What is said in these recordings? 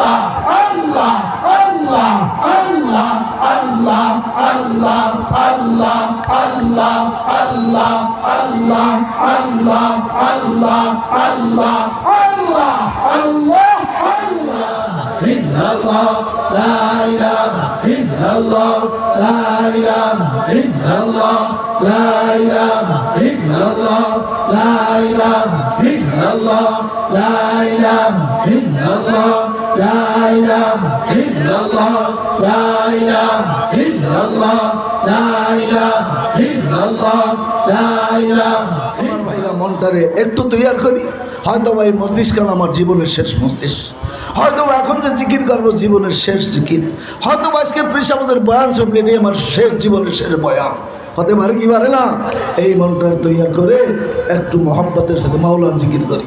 আল্লাহ আল্লাহ আল্লাহ আল্লাহ আল্লাহ আল্লাহ আল্লাহ আল্লাহ আল্লাহ আল্লাহ আল্লাহ আল্লাহ আল্লাহ আল্লাহ আল্লাহ আল্লাহ ইল্লাল্লাহ লা ইলাহা ইল্লাল্লাহ লা ইলাহা ইল্লাল্লাহ লা ইলাহা ইল্লাল্লাহ লা ইলাহা ইল্লাল্লাহ লা ইলাহা মনটারে একটু তৈয়ার করি। হয়তো ভাই মস্তিষ্কান আমার জীবনের শেষ মস্তিষ্ক হয়তো এখন যে জিকির করব, জীবনের শেষ জিকির। হয়তো আজকে পেশাবদের বয়ান শুনলে নিয়ে আমার শেষ জীবনের শেষ বয়ান। হতে পারে কি পারে না? এই মনটার তৈয়ার করে একটু মহব্বতের সাথে মাওলার জিকির করি।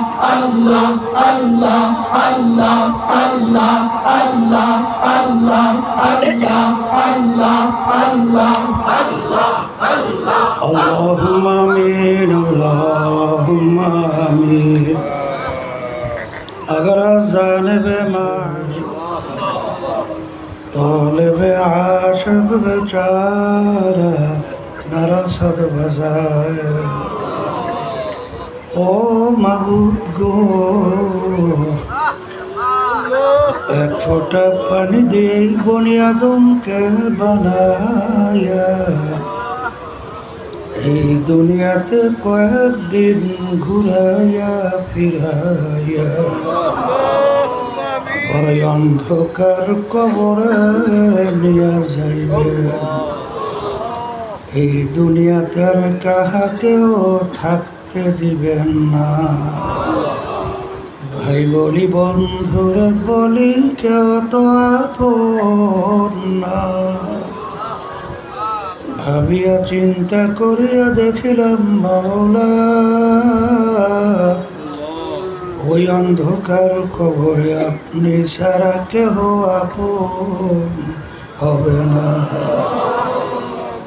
আল্লাহ আল্লাহ আল্লাহ আল্লাহ আল্লাহ আল্লাহ আল্লাহ আল্লাহ আল্লাহ আল্লাহ আল্লাহ اللهم آمين اللهم آمين اگر جانب معاش طالب عاشق বেচারা নারাসদ বাজায় ও মাবুদ গো। এক ফোঁটা পানি দিয়ে বনিয়াদমকে বানায়া। এই দুনিয়াতে কয়েকদিন ঘুরাইয়া ফিরাইয়া। বড় অন্ধকার কবরে নিয়ে যাইবে। এই দুনিয়াতে কাহাকেও থাকতে দিবেন না। ভাই বলি বন্ধুরে বলি, কেউ তো আপন না। ভাবিয়া চিন্তা করিয়া দেখিলাম মাওলা, ওই অন্ধকার কবরে আপনি সারা কেহ আপন হবে না।